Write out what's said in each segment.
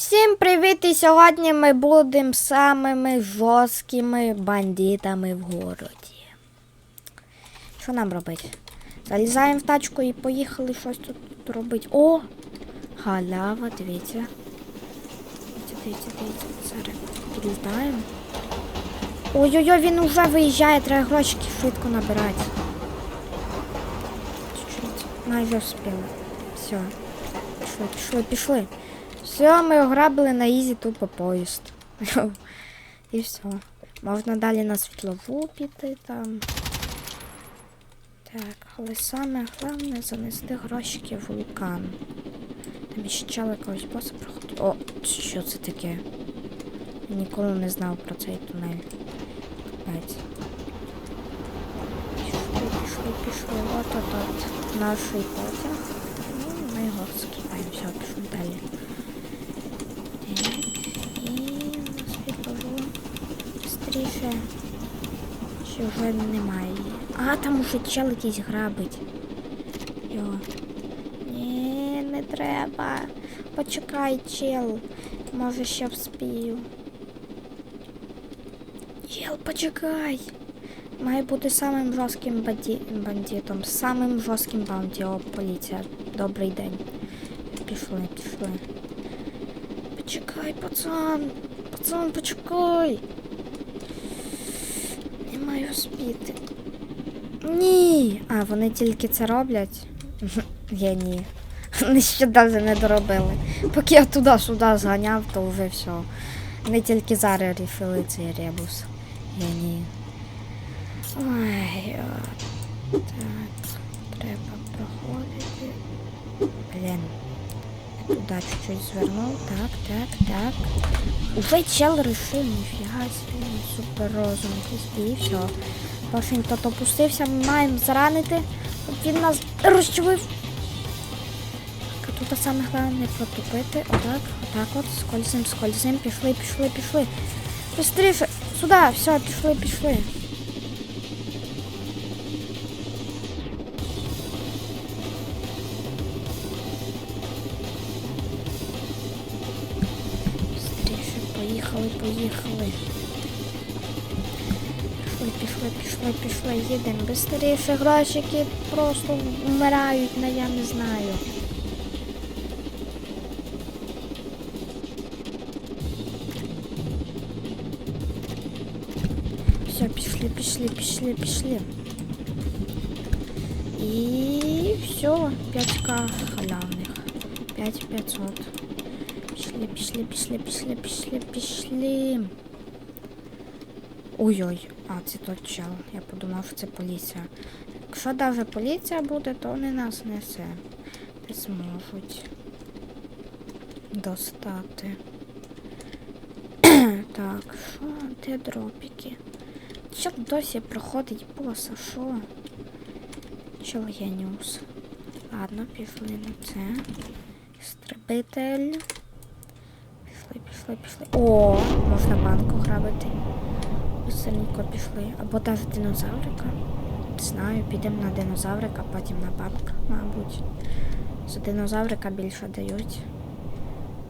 Всім привіт! І сьогодні ми будемо самими жорсткими бандитами в городі. Що нам робити? Залізаємо в тачку і поїхали щось тут робити. О! Халява, дивіться. Дивіться, дивіться, дивіться. Зараз підлітаємо. Ой-ой-ой, він уже виїжджає, треба грошики швидко набирати. Чуть-чуть. Майже вспіли. Все. Пішли, пішли, пішли. Все, ми ограбили на ізі тупо поїзд. І все. Можна далі на світлову піти там. Так, але саме головне занести грошики в вулкан. Там ще чали якогось боса проходить. О, що це таке? Я ніколи не знав про цей тунель. Капець. Пішли, пішли, пішли. От от от. Наш потяг. Ну, ми його скіпаємо. Все, пішли далі. Так, і на світлову. Стріше. Ще вже немає. А, там уже чел якийсь грабить. Йо. Ні, не треба. Почекай, чел. Може ще вспію. Чел, почекай. Має бути самим жорстким банді... бандитом. Самим жорстким баунті. О, поліція. Добрий день. Пішли, пішли. Почекай, пацан. Пацан, почекай. Не. Ні. А, вони тільки це роблять. Я ні. Навіть не доробили. Поки я туди-сюди зганяв, то вже все. Вони тільки зараз рішили цей ребус. Я ні. Ой, так, треба проходити. Блін. Туда чуть-чуть звернув. Так, так, так. Уже чел решив, ніфіга собі, супер розум і все. Він тут опустився, ми маємо заранити, він нас розчувив. Тут саме головне не протупити. Отак, отак от, скользим, скользим, пішли, пішли, пішли. Быстріше, сюди, все, пішли, пішли. Поїхали. Пішли, пішли, пішли, пішли, їдемо. Быстріше, грошики просто вмирають, на я не знаю. Все, пішли, пішли, пішли, пішли. І все, 5к халявних. 5500. Пішли, пішли, пішли, пішли, пішли, пішли. Ой-ой, а це той чел. Я подумав, що це поліція. Якщо навіть поліція буде, то вони нас несе. Не зможуть достати. так, що? Де дропіки? Чел досі проходить боса, що? Чел геніус. Ладно, пішли на це. Стрибитель. Пішли, пішли. О, можна банку грабити. Быстренько пішли. Або навіть динозаврика. Не знаю, підемо на динозаврика, потім на банк, мабуть. За динозаврика більше дають.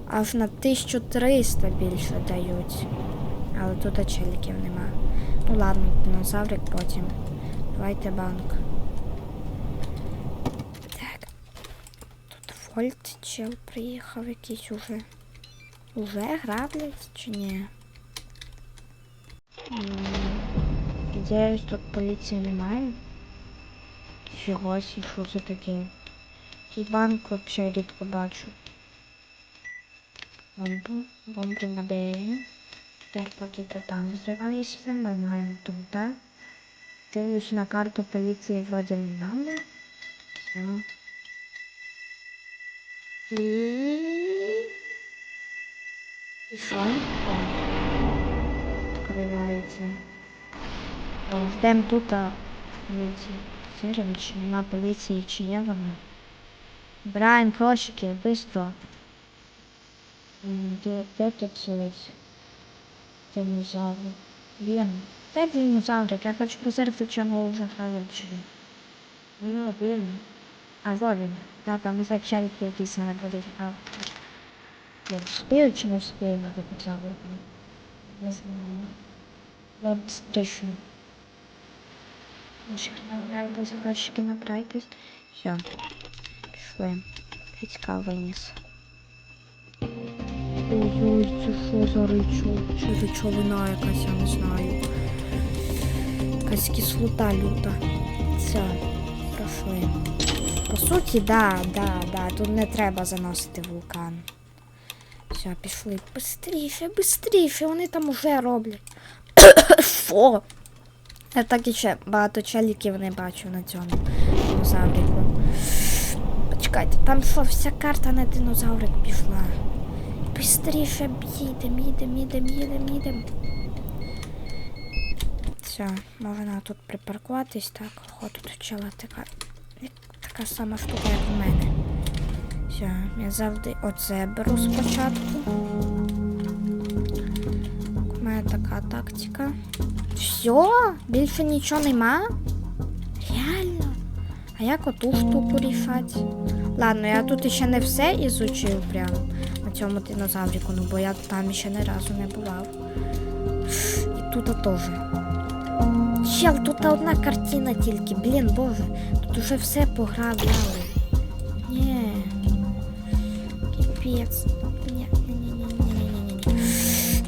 Аж на 1300 більше дають. Але тут челіків нема. Ну ладно, динозаврик потім. Давайте банк. Так. Тут Вольт чел приїхав якийсь уже. Уже граблять чи ні? Надіюсь, тут поліції немає. Фігось, що це таке? І банк взагалі рідко бачу. Бомбу, бомбу на Б. Так, поки то там зривалися, маємо тут, так? Дивлюсь на карту поліції вроде не надо. Все. І... І? О. Відкривається. Ждемо тут поліції. Чи нема поліції, чи є вона. Збираємо грошики, швидко. Де, де тут сидить? Динозавр. Він. Де динозаврик? Я хочу позирити, чому вже граючи. Ну, він. А во він. Так, там за чайки якісь не буде. Блин, успею не успею на хотя бы? Не. Ладно, встречу. Набирайтесь, набирайтесь. Все. Пішли. Федька виніс. Ой-ой, це що за ричо? Чи речовина якась, я не знаю. Якась кислота люта. Все, пройшли. По суті, да, да, да. Тут не треба заносити вулкан. Все, пішли. Бистріше, бистріше, вони там уже роблять. Що? Я так і ще багато челіків не бачу на цьому динозаврику. Почекайте, там що, вся карта на динозаврик пішла. Бистріше їдем, їдем, їдем, їдем, їдем. Все, можна тут припаркуватись, так, охо, тут чела така, така сама штука, як у мене. Все, я завжди оце беру спочатку. У мене така тактика. Все? Більше нічого нема? Реально? А як оту штуку рішать? Ладно, я тут ще не все ізучив прям на цьому динозаврику, ну бо я там ще ні разу не бував. І тут теж. Чел, тут одна картина тільки, блін, боже, тут уже все пограбляли. Капець. Ні, ні, ні,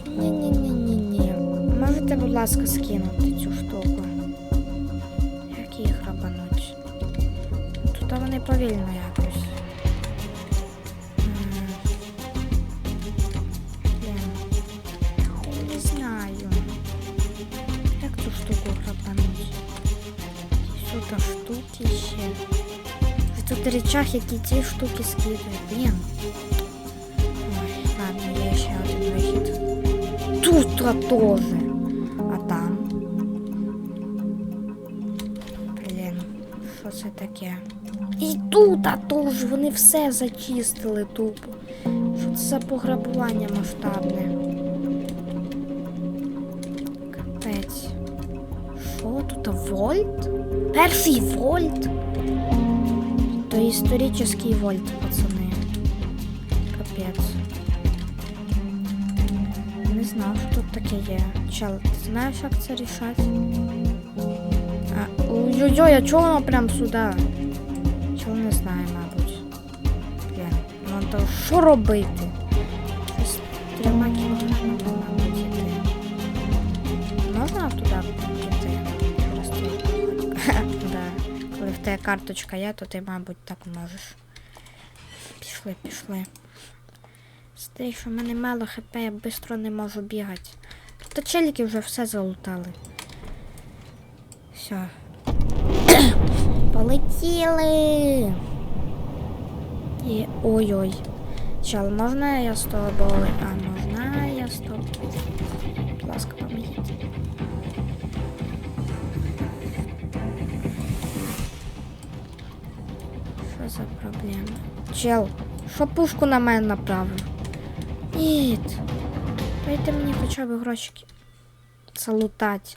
ні, ні, ні, ні, ні. Можете, будь ласка, скинути цю штуку. Як її грабануть? Тут вони повільно якось. Я не знаю. Як цю штуку грабануть? Що там штуки ще? Тут речах, які ці штуки скидують. Блін. Тут тоже. А там. Блін, що це таке? І тут а теж вони все зачистили тупо. Що це за пограбування масштабне? Капець. Що тут? Вольт? Перший вольт? То історичний вольт, пацани. Знав, що тут таке є. Чел, ти знаєш, як це рішати? Ой-ой-ой, а чого воно прям сюди? Чого не знаю, мабуть. Блін, ну то що робити? Щось трьома кілограмами, мабуть, іти. Можна туди піти? Да. Коли в тебе карточка є, то ти, мабуть, так можеш. Пішли, пішли. Стій, що в мене мало хп, я швидко не можу бігати. Тут челіки вже все залутали. Все. Полетіли. І ой-ой. Чел, можна я з тобою? А можна я з тобою? Будь ласка, помогіть. Що за проблема? Чел, що пушку на мене направив? Ні. Дайте мені хоча б грошики. Залутати.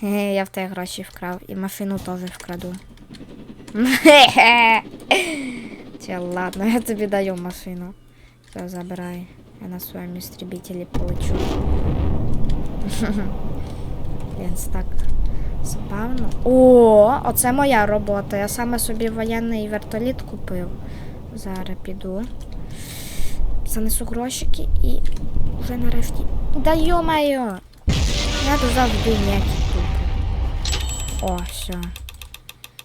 Хе, я в те гроші вкрав і машину теж вкраду. Чел, ладно, я тобі даю машину. Все, забирай. Я на своєму істребителі полечу. Він так спавно. О, оце моя робота. Я саме собі воєнний вертоліт купив. Зараз піду. Занесу грошики і вже нарешті. Да! Я тут завжди ніякі тупо. О, все.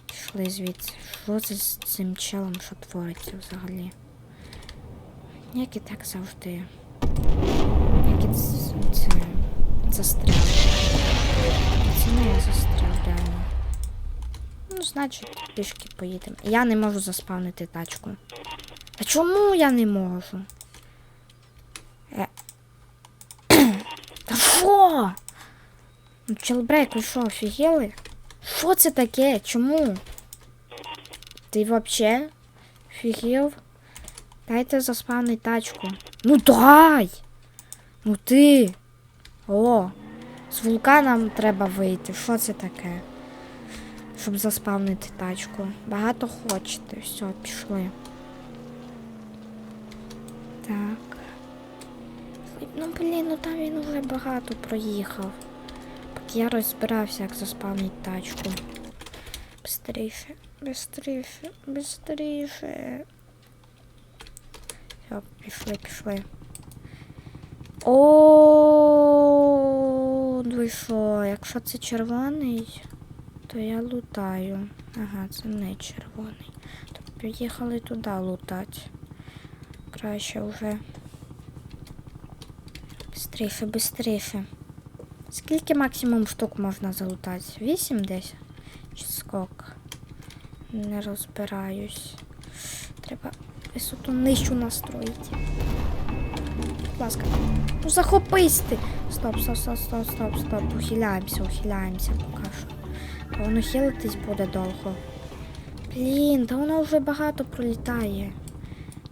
Пішли звідси. Що це з цим челом, що твориться взагалі? Які так завжди. Які це, це застрял. Це не я застрял, реально. Ну, значить, пішки поїдемо. Я не можу заспавнити тачку. А чому я не можу? Е. Та що? Ну, челбрейк, ви що, офігели? Що це таке? Чому? Ти вообще офігел? Дайте заспавнити тачку. Ну дай! Ну ти! О! З вулканом треба вийти. Що це таке? Щоб заспавнити тачку. Багато хочете. Все, пішли. Так. Ну, блін, ну там він уже багато проїхав. Поки я розбирався, як заспавнить тачку. Бистріше, бистріше, бистріше. Все, пішли, пішли. О, ну що, якщо це червоний, то я лутаю. Ага, це не червоний. То поїхали туди лутати. Краще вже. Бистріше, бистріше. Скільки максимум штук можна залутати? Вісім десь? Чи скок? Не розбираюсь. Треба висоту нижчу настроїти. Будь ласка. Ну захопись ти. Стоп, стоп, стоп, стоп, стоп, стоп. Ухиляємося, ухиляємося поки що. Та воно хилитись буде довго. Блін, та воно вже багато пролітає.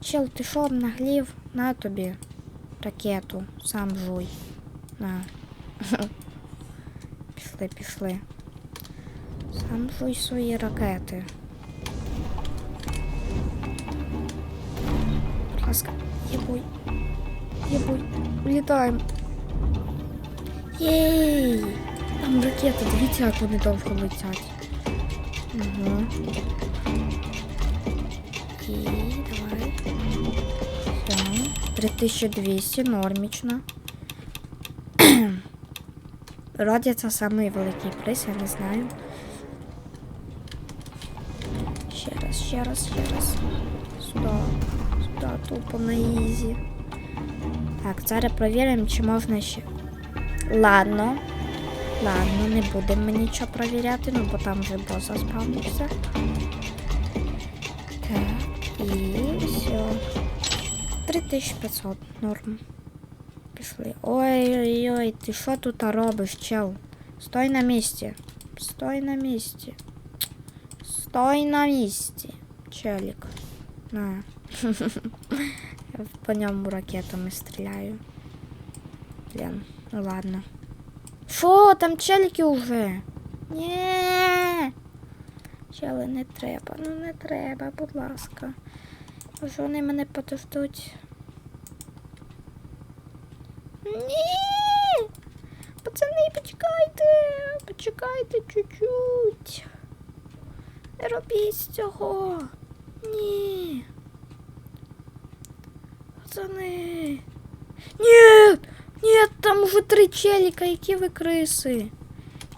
Чел, ти що обнаглів? На тобі ракету. Сам жуй. На. Пішли, пішли. Сам жуй свої ракети. Будь ласка, єбуй. Єбуй. Улітаємо. Єй! Там ракети, дивіться, як вони довго летять. Угу. І давай. Все. 3200, нормічно. Вроді це самий великий приз, я не знаю. Ще раз, ще раз, ще раз. Сюди. Сюди, тупо на ізі. Так, зараз перевіримо, чи можна ще. Ладно. Ладно, не будемо ми нічого перевіряти, ну бо там вже бос заспавнився. Так, і все. 3500, норм. Пішли. Ой-ой-ой, ти що тут робиш, чел? Стой на місці. Стой на місці. Стой на місці. Челік. На. Я по ньому ракетами стріляю. Блін, ну ладно. Що, там челіки уже? Ні. Чели, не треба, ну не треба, будь ласка. Може вони мене подождуть. Ні! Пацани, почекайте! Почекайте чуть-чуть. Не робіть цього. Ні. Пацани. Ні! Ні, там уже три челіка, які ви криси.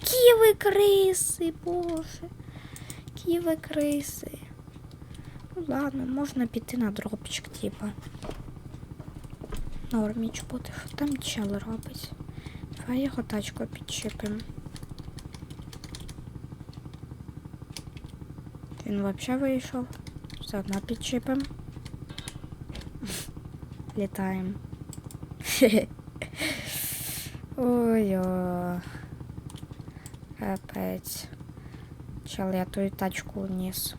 Які ви криси, боже. Які ви криси. Ну ладно, можна піти на дропчик, типа. Норміч буде. Що там чел робить? Давай його тачку підчепимо. Він взагалі вийшов. Все одно підчепимо. Літаємо. Ой-о. Капець. Чел, я ту тачку вниз.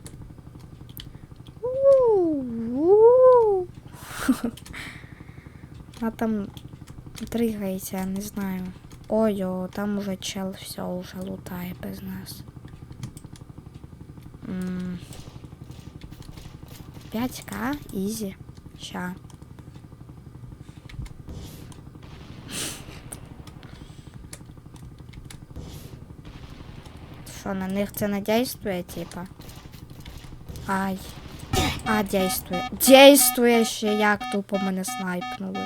Вона там дригається, я не знаю. Ой, о, там уже чел все уже лутає без нас. М. 5к, ізі. Ща. Що, на них це не дійствує, типа? Ай. А, дійствує. Дійствує ще, як тупо мене снайпнули.